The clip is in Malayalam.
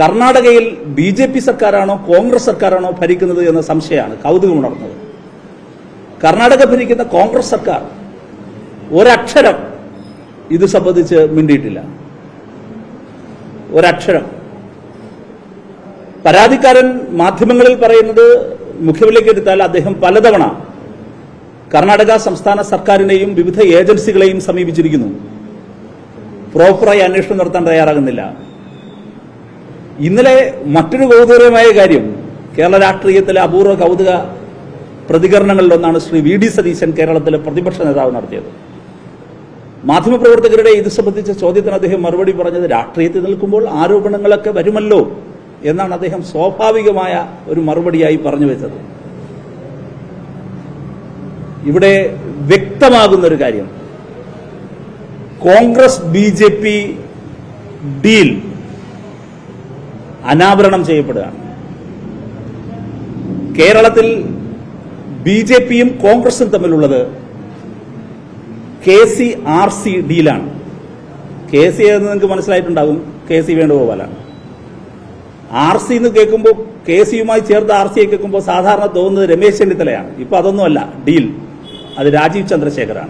കർണാടകയിൽ ബി ജെ പി സർക്കാരാണോ കോൺഗ്രസ് സർക്കാരാണോ ഭരിക്കുന്നത് എന്ന സംശയമാണ് കൗതുകം ഉണർന്നത്. കർണാടക ഭരിക്കുന്ന കോൺഗ്രസ് സർക്കാർ ഒരക്ഷരം ഇത് സംബന്ധിച്ച് മിണ്ടിയിട്ടില്ല. ഒരക്ഷരം. പരാതിക്കാരൻ മാധ്യമങ്ങളിൽ പറയുന്നത് മുഖ്യവിലേക്ക് എടുത്താൽ അദ്ദേഹം പലതവണ കർണാടക സംസ്ഥാന സർക്കാരിനെയും വിവിധ ഏജൻസികളെയും സമീപിച്ചിരിക്കുന്നു. പ്രോപ്പറായി അന്വേഷണം നടത്താൻ തയ്യാറാകുന്നില്ല. ഇന്നലെ മറ്റൊരു കൗതുകരമായ കാര്യം. കേരള രാഷ്ട്രീയത്തിലെ അപൂർവ കൗതുക പ്രതികരണങ്ങളിലൊന്നാണ് ശ്രീ വി ഡി സതീശൻ കേരളത്തിലെ പ്രതിപക്ഷ നേതാവ് നടത്തിയത്. മാധ്യമപ്രവർത്തകരുടെ ഇത് സംബന്ധിച്ച ചോദ്യത്തിന് അദ്ദേഹം മറുപടി പറഞ്ഞത് രാഷ്ട്രീയത്തിൽ നിൽക്കുമ്പോൾ ആരോപണങ്ങളൊക്കെ വരുമല്ലോ എന്നാണ് അദ്ദേഹം സ്വാഭാവികമായ ഒരു മറുപടിയായി പറഞ്ഞു വെച്ചത്. ഇവിടെ വ്യക്തമാകുന്ന ഒരു കാര്യം. കോൺഗ്രസ് ബി ഡീൽ അനാവരണം ചെയ്യപ്പെടുകയാണ് കേരളത്തിൽ ബി ജെ പിയും കോൺഗ്രസും തമ്മിലുള്ളത് കെ സി ആർ സി ഡീലാണ് കെ സി എന്ന് നിങ്ങൾക്ക് മനസ്സിലായിട്ടുണ്ടാകും. കെ സി വേണുഗോപാലാണ്. ആർ സി എന്ന് കേൾക്കുമ്പോൾ കെ സിയുമായി ചേർത്ത് ആർ സിയെ കേൾക്കുമ്പോൾ സാധാരണ തോന്നുന്നത് രമേശ് ചെന്നിത്തലയാണ്. ഇപ്പൊ അതൊന്നുമല്ല. ഡീൽ. അത് രാജീവ് ചന്ദ്രശേഖറാണ്